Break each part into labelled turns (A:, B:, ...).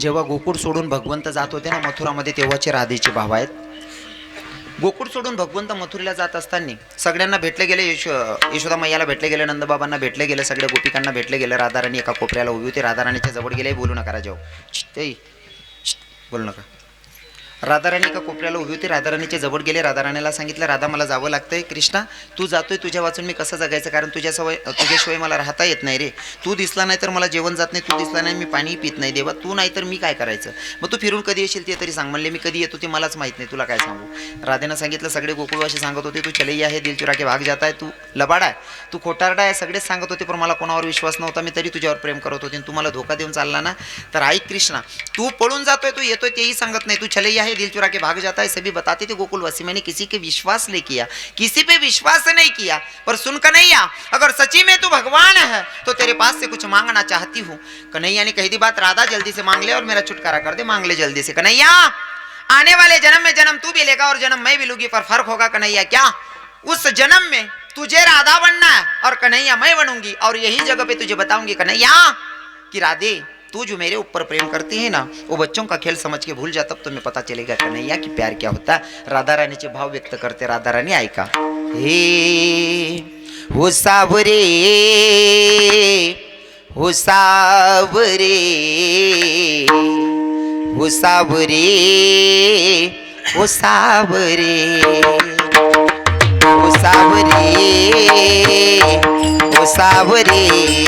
A: जेव्हा गोकुळ सोडून भगवंत जात होते ना मथुरामध्ये तेव्हाचे राधेचे भाव आहेत. गोकुळ सोडून भगवंत मथुरीला जात असताना सगळ्यांना भेटले गेले यशो यशोदा मैयाला भेटले गेले नंदबाबांना भेटले गेले सगळ्या गोपिकांना भेटले गेले राधाराणी एका कोपऱ्याला उभी होती राधाराणीच्या जवळ गेले बोलू नका राजाऊ ते बोलू नका. राधाराणी एका कोपऱ्याला उभी होती. राधाराणीच्या जवळ गेले. राधाराणीला सांगितलं राधा मला जावं लागतंय. कृष्णा तू जातोय तुझ्या वाचून. मी कसं जगायचं? कारण तुझ्या सवय तुझ्याशिवाय मला राहता येत नाही रे. तू दिसला नाही तर मला जेवण जात नाही. तू दिसला नाही मी पाणी पित नाही. देवा तू नाही तर मी काय करायचं? मग तू फिरून कधी येशील ते तरी सांग. म्हणले मी कधी येतो ते मलाच माहीत नाही. तुला काय सांगू? राधेनं सांगितलं सगळे गोकुळवाशी सांगत होते. तू चलई आहे. दिल चुरा भाग जात आहे तू लबाड आहे. तू खोटारडा आहे. सगळेच सांगत होते पण मला कोणावर विश्वास नव्हता. मी तरी तुझ्यावर प्रेम करत होते. आणि तू मला धोका देऊन चालला ना? तर ऐक कृष्णा तू पळून जातोय. तू येतोय तेही सांगत नाही. तू चले है दिल चुरा के भाग जाता है सभी बताते थे गोकुलवासी मैंने किसी के विश्वास नहीं किया, किसी पे विश्वास नहीं किया, पर सुन कन्हैया अगर सची में तू भगवान है तो तेरे पास से कुछ मांगना चाहती हूँ। कन्हैया ने कही दी बात, राधा जल्दी से मांग ले और मेरा छुटकारा कर दे, मांग ले जल्दी से। कन्हैया, आने वाले जन्म में जन्म तू भी लेगा और जन्म मैं भी लूँगी, पर फ़र्क होगा कन्हैया, क्या? उस जन्म में तुझे राधा बनना है और कन्हैया मैं बनूँगी, और यही जगह पे तुझे बताऊँगी, कन्हैया, कि राधे तू जो मेरे ऊपर प्रेम करती है ना, वो बच्चों का खेल समझ के भूल जा, तब तुम्हें पता चलेगा कन्हैया कि प्यार क्या होता है। राधा रानीचे भाव व्यक्त करते, राधा रानी ऐका हे, हो सावरे हो सावरे हो सावरे हो सावरे ओ सावरे ओ सावरे।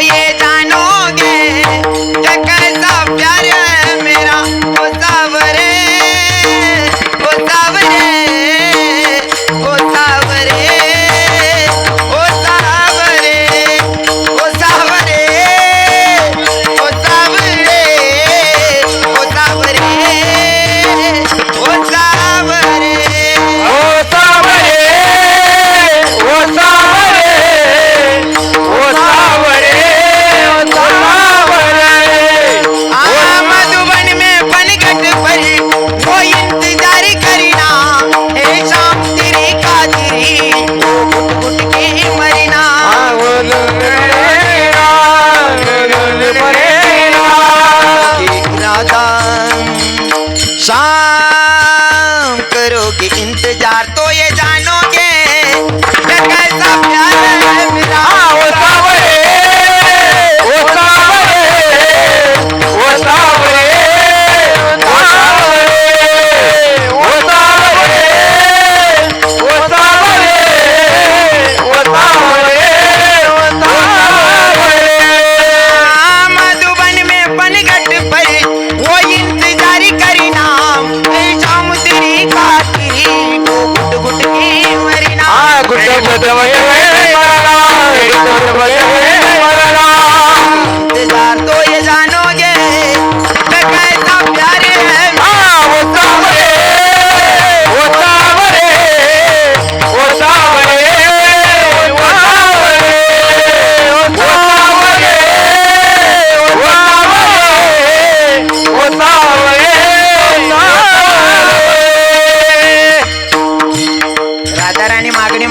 A: yeah.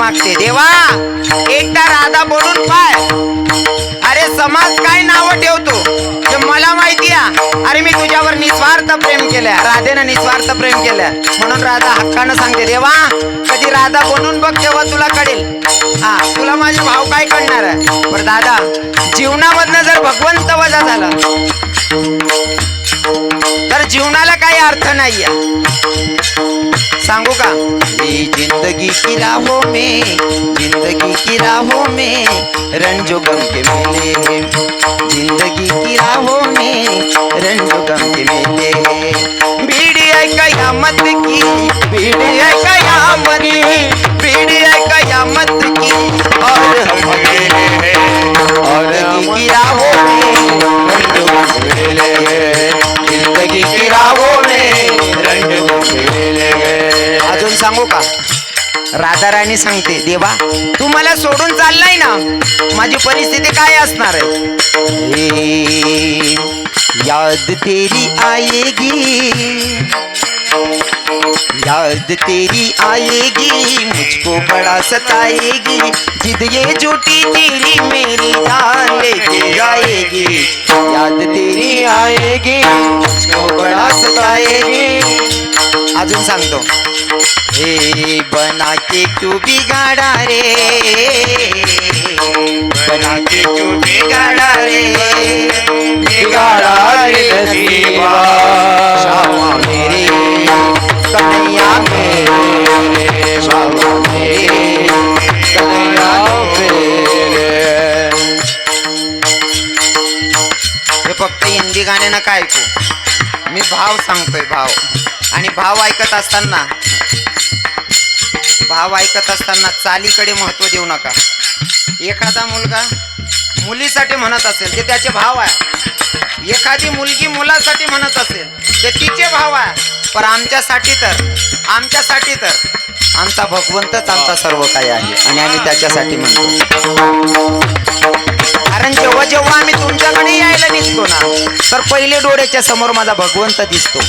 A: लागते. देवा एकदा राधा बोलून पाय. अरे समाज काय नाव ठेवतो? मला माहिती आहे अरे मी तुझ्यावर निस्वार्थ प्रेम केलं राधेनं निस्वार्थ प्रेम केलं म्हणून राधा हक्कानं सांगते देवा कधी राधा बनून बघ तेव्हा तुला कळेल. हा तुला माझे भाव काय कळणार? आहे पण दादा जीवनामधनं जर भगवंत वजा झाला तर जीवन नहीं है सांगू का? ये ज़िंदगी की राहों में ज़िंदगी की राहों में रंजो गम के मेले ज़िंदगी की राहों में रंजो गम के मेले भीड़ है कयामत की भीड़ है कयामत की भीड़ है कयामत की। राधा सांगते देवा तू मला सोडून चाललाय ना माझी परिस्थिती काय असणार? आहे याद तेरी आएगी याद तेरी आएगी मुझको बड़ा सताएगी जिद ये झूठी तेरी मेरी जान लेके आएगी याद तेरी आएगी मुझको बड़ा सताएगी अजून सांगतो. हे बना तू बिगाड़ा रे. बना तू बिगाड़ा रे. बिगाड़ा रे नसीबा. शामा मेरे कन्हैया मेरे. शामा मेरे कन्हैया मेरे. हे फक्त हिंदी गाण्यानं काय ऐकू? मी भाव सांगतोय भाव. आणि भाव ऐकत असताना भाव ऐकत असताना चालीकडे महत्त्व देऊ नका. एखादा मुलगा मुलीसाठी म्हणत असेल ते त्याचे भाव आहे. एखादी मुलगी मुलासाठी म्हणत असेल ते तिचे भाव आहे. पण आमच्यासाठी तर आमच्यासाठी तर आमचा भगवंतच आमचा सर्व काही आहे आणि आम्ही त्याच्यासाठी म्हणतो. कारण जेव्हा जेव्हा आम्ही तुमच्याकडे यायला निघतो ना तर पहिले डोळ्याच्या समोर माझा भगवंत दिसतो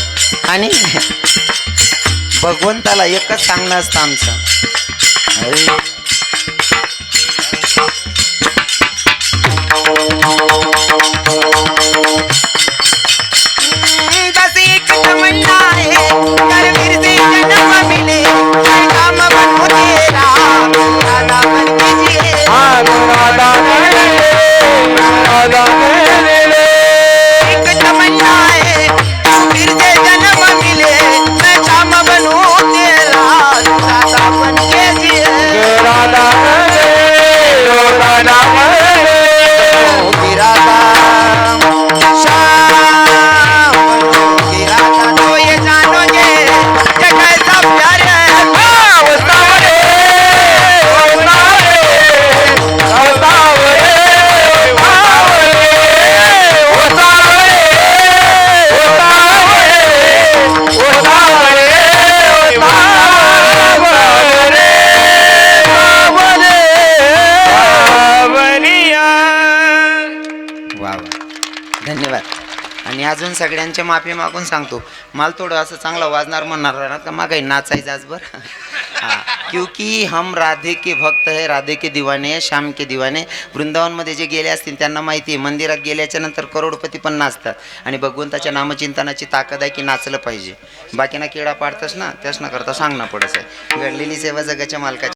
A: आणि भगवंताला एकच सांगणं असतं आमचं Thank you. अजून सगळ्यांच्या माफी मागून सांगतो. मला थोडं असं चांगलं वाजणार म्हणणार राहणार का मागाई नाचायचं आज बरं. हां. क्योंकि हम राधे के भक्त आहे राधे के दिवाने है श्याम के दिवाने वृंदावनमध्ये जे गेले असतील त्यांना माहिती आहे मंदिरात गेल्याच्यानंतर करोडपती पण नाचतात. आणि भगवंताच्या नामचिंतनाची ताकद आहे की नाचलं पाहिजे. बाकीना किडा पाडतस ना त्याच ना करता सांगणं पडत आहे घडलेली सेवा जगाच्या मालकाची